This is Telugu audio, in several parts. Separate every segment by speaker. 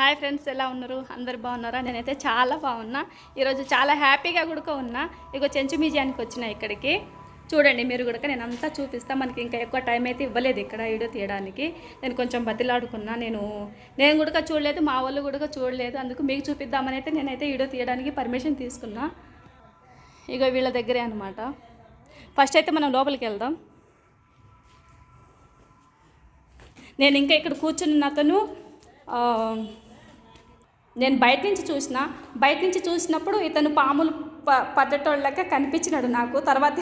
Speaker 1: హాయ్ ఫ్రెండ్స్ ఎలా ఉన్నారు? అందరు బాగున్నారా? నేనైతే చాలా బాగున్నా. ఈరోజు చాలా హ్యాపీగా కూడా ఉన్నా. ఇగో చెంచు మ్యూజియానికి వచ్చిన ఇక్కడికి. చూడండి మీరు కూడా నేను అంతా చూపిస్తా. మనకి ఇంకా ఎక్కువ టైం అయితే ఇవ్వలేదు ఇక్కడ వీడియో తీయడానికి. నేను కొంచెం బతిలాడుకున్నా. నేను నేను కూడా చూడలేదు మా వాళ్ళు కూడా చూడలేదు. అందుకు మీకు చూపిద్దామని అయితే నేనైతే వీడియో తీయడానికి పర్మిషన్ తీసుకున్నా. ఇగో వీళ్ళ దగ్గరే అనమాట ఫస్ట్ అయితే మనం లోపలికి వెళ్దాం. నేను ఇంకా ఇక్కడ కూర్చున్న అతను నేను బయట నుంచి చూసిన బయట నుంచి చూసినప్పుడు ఇతను పాములు ప పడ్డటోళ్ళ లెక్క కనిపించినాడు నాకు. తర్వాత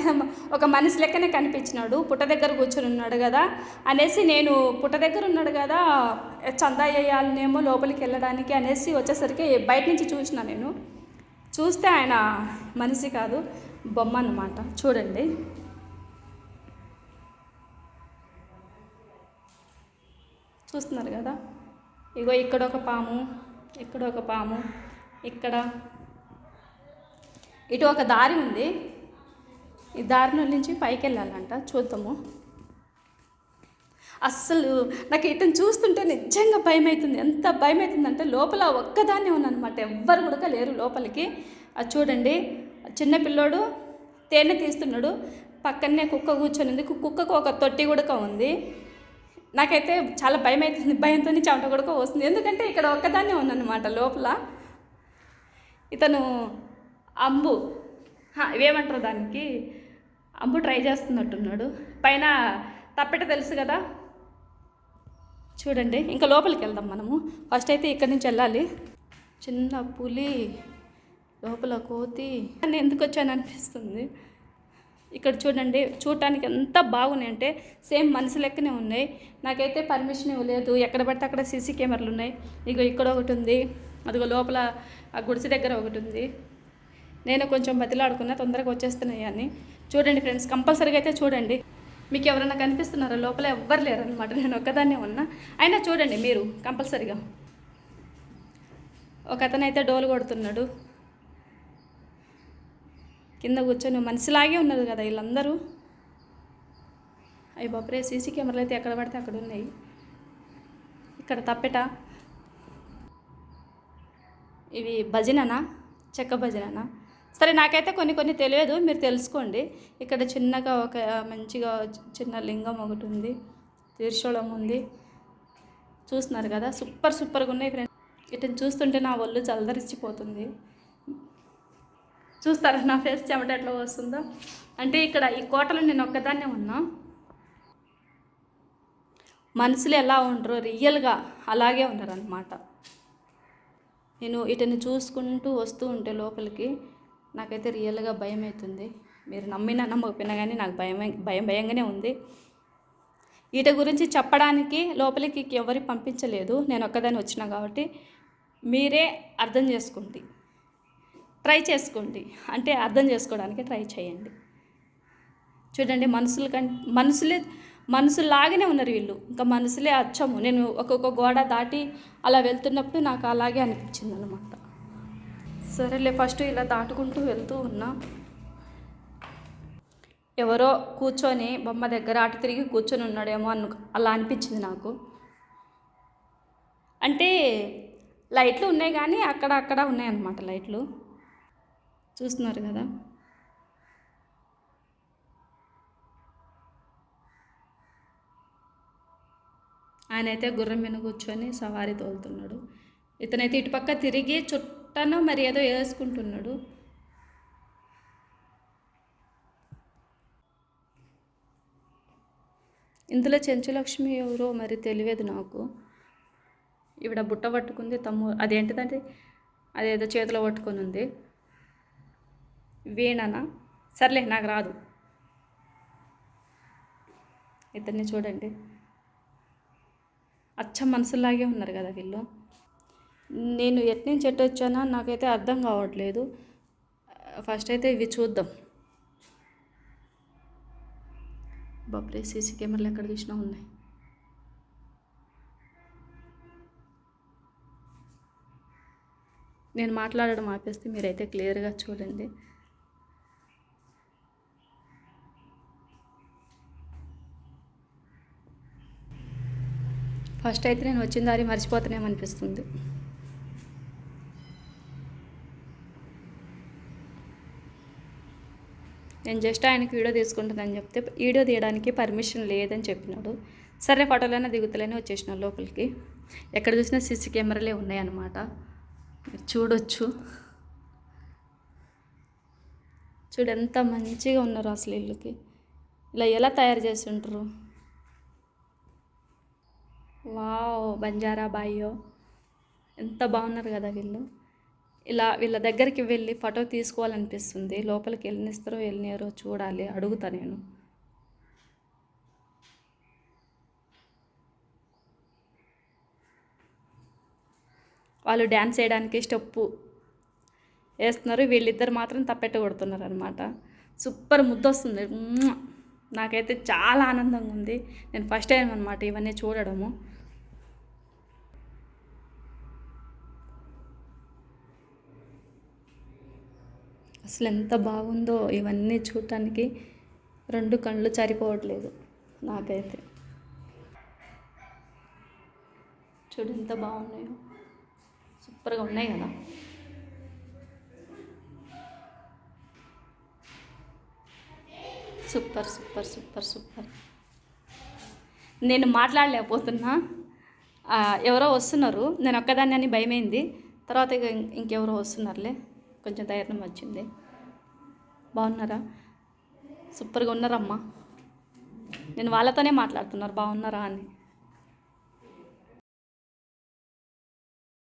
Speaker 1: ఒక మనిషి లెక్కనే కనిపించినాడు. పుట్ట దగ్గర కూర్చుని ఉన్నాడు కదా అనేసి నేను పుట్ట దగ్గర ఉన్నాడు కదా చందా వేయాలనేమో లోపలికి వెళ్ళడానికి అనేసి వచ్చేసరికి బయట నుంచి చూసిన నేను. చూస్తే ఆయన మనిషి కాదు బొమ్మ అన్నమాట. చూడండి. చూస్తున్నారు కదా? ఇగో ఇక్కడ ఒక పాము. ఇక్కడ ఒక పాము ఇక్కడ. ఇటు ఒక దారి ఉంది. ఈ దారి నుంచి పైకి వెళ్ళాలంట చూద్దాము. అస్సలు నాకు ఇటుని చూస్తుంటే నిజంగా భయం అవుతుంది ఎంత భయం అవుతుందంటే లోపల ఒక్కదాన్నే ఉన్నానమాట ఎవ్వరు కూడా లేరు లోపలికి. అది చూడండి చిన్న పిల్లోడు తేనె తీస్తున్నాడు. పక్కనే కుక్క కూర్చొని ఉంది. కు- కుక్కకు ఒక తొట్టి కూడా ఉంది. నాకైతే చాలా భయం అవుతుంది భయంతో చెమట కూడా వస్తుంది. ఎందుకంటే ఇక్కడ ఒక్కదాన్నే ఉన్నానమాట లోపల. ఇతను అంబు. ఇవేమంటారు దానికి? అంబు ట్రై చేస్తున్నట్టున్నాడు. పైన తప్పెట తెలుసు కదా? చూడండి ఇంకా లోపలికి వెళ్దాం మనము. ఫస్ట్ అయితే ఇక్కడి నుంచి వెళ్ళాలి. చిన్న పులి లోపల కోతి. నేను ఎందుకు వచ్చాను అనిపిస్తుంది ఇక్కడ చూడండి చూడటానికి ఎంత బాగున్నాయి అంటే సేమ్ మనసు లెక్కనే ఉన్నాయి. నాకైతే పర్మిషన్ ఇవ్వలేదు. ఎక్కడ పడితే అక్కడ సీసీ కెమెరాలు ఉన్నాయి. ఇగో ఇక్కడ ఒకటి ఉంది. అదిగో లోపల ఆ గుడిసె దగ్గర ఒకటి ఉంది. నేను కొంచెం బతిలాడుకున్నా తొందరగా వచ్చేస్తున్నాయి అని చూడండి ఫ్రెండ్స్ కంపల్సరీగా అయితే చూడండి. మీకు ఎవరైనా కనిపిస్తున్నారా? లోపల ఎవ్వరు లేరు నేను ఒక్కదాన్నే ఉన్నా. అయినా చూడండి మీరు కంపల్సరీగా. ఒక అతనైతే డోలు కొడుతున్నాడు. కింద కూర్చొని మనిషిలాగే ఉన్నారు కదా వీళ్ళందరూ. అయ్యి బాపరే సీసీ కెమెరాలు అయితే ఎక్కడ పడితే అక్కడ ఉన్నాయి. ఇక్కడ తప్పెట. ఇవి భజననా? చెక్క భజననా? సరే నాకైతే కొన్ని కొన్ని తెలియదు మీరు తెలుసుకోండి. ఇక్కడ చిన్నగా ఒక మంచిగా చిన్న లింగం ఒకటి ఉంది తీర్చోళం ఉంది. చూస్తున్నారు కదా సూపర్ సూపర్గా ఉన్నాయి ఫ్రెండ్స్. ఇటని చూస్తుంటే నా ఒళ్ళు జలదరిచిపోతుంది చూస్తారా నా ఫేస్ చెమట ఎట్లా వస్తుందో? అంటే ఇక్కడ ఈ కోటలో నేను ఒక్కదాన్నే ఉన్నా. మనుషులు ఎలా ఉండరు రియల్గా అలాగే ఉన్నారనమాట నేను వీటిని చూసుకుంటూ వస్తూ ఉంటే లోపలికి నాకైతే రియల్గా భయం అవుతుంది మీరు నమ్మినా నమ్మకపోయినా కానీ నాకు భయం భయం భయంగానే ఉంది. వీటి గురించి చెప్పడానికి లోపలికి ఎవరు పంపించలేదు. నేను ఒక్కదాన్ని వచ్చినా కాబట్టి మీరే అర్థం చేసుకోండి ట్రై చేసుకోండి. అంటే అర్థం చేసుకోవడానికి ట్రై చేయండి. చూడండి మనుషుల కం మనుషులే మనసులాగానే ఉన్నారు వీళ్ళు. ఇంకా మనుషులే అచ్చము. నేను ఒక్కొక్క గోడ దాటి అలా వెళ్తున్నప్పుడు నాకు అలాగే అనిపించింది అనమాట సరేలే ఫస్ట్ ఇలా దాటుకుంటూ వెళ్తూ ఉన్నా. ఎవరో కూర్చొని బొమ్మ దగ్గర అటు తిరిగి కూర్చొని ఉన్నాడేమో అను అలా అనిపించింది నాకు. అంటే లైట్లు ఉన్నాయి కానీ అక్కడ అక్కడ ఉన్నాయి అన్నమాట లైట్లు. చూస్తున్నారు కదా. ఆయన అయితే గుర్రం మీద కూర్చొని సవారీ తోలుతున్నాడు. ఇతనైతే ఇటుపక్క తిరిగి చుట్టను మరి ఏదో వేసుకుంటున్నాడు ఇందులో చెంచులక్ష్మి ఎవరో మరి తెలియదు నాకు. ఈవిడ బుట్ట పట్టుకుంది తమ్ము అదేంటిదంటే అదేదో చేతిలో పట్టుకొని ఉంది. వీణనా? సర్లే నాకు రాదు. ఇతన్ని చూడండి. అచ్చం మనసులాగే ఉన్నారు కదా వీళ్ళు. నేను ఎట్నుంచి నుంచి ఎటు నాకైతే అర్థం కావట్లేదు. ఫస్ట్ అయితే ఇవి చూద్దాం. బాబ్రే సీసీ కెమెరాలు ఎక్కడ చూసినా ఉన్నాయి. నేను మాట్లాడడం ఆపేస్తే మీరైతే క్లియర్గా చూడండి. ఫస్ట్ అయితే నేను వచ్చిన దారి మర్చిపోతానేమనిపిస్తుంది నేను జస్ట్ ఆయనకి వీడియో తీసుకుంటుందని చెప్తే వీడియో తీయడానికి పర్మిషన్ లేదని చెప్పినాడు. సరే ఫోటోలైనా దిగుతలేనే వచ్చేసిన లోపలికి. ఎక్కడ చూసినా సీసీ కెమెరాలే ఉన్నాయన్నమాట. చూడొచ్చు. చూడు ఎంత మంచిగా ఉన్నారు అసలు ఇల్లుకి ఇలా ఎలా తయారు చేసి ఉంటారు వావ్ బంజారా బాయ్యో. ఎంత బాగున్నారు కదా వీళ్ళు. ఇలా వీళ్ళ దగ్గరికి వెళ్ళి ఫోటో తీసుకోవాలనిపిస్తుంది. లోపలికి వెళ్ళినిస్తారో వెళ్ళినారో చూడాలి. అడుగుతా నేను. వాళ్ళు డ్యాన్స్ వేయడానికి స్టెప్పు వేస్తున్నారు. వీళ్ళిద్దరు మాత్రం తప్పెట్ట కొడుతున్నారు అనమాట సూపర్ ముద్ద వస్తుంది. నాకైతే చాలా ఆనందంగా ఉంది. నేను ఫస్ట్ టైం అనమాట ఇవన్నీ చూడడము. అసలు ఎంత బాగుందో ఇవన్నీ చూడటానికి రెండు కళ్ళు సరిపోవట్లేదు నాకైతే. చూడు ఎంత బాగున్నాయో. సూపర్గా ఉన్నాయి కదా. Super super super super. నేను మాట్లాడలేకపోతున్నా. ఎవరో వస్తున్నారు. నేను ఒక్కదాన్ని అని భయమైంది. తర్వాత ఇంకెవరో వస్తున్నారులే. కొంచెం ధైర్యం వచ్చింది. బాగున్నారా? సూపర్గా ఉన్నారమ్మా. నేను వాళ్ళతోనే మాట్లాడుతున్నారు. బాగున్నారా అని.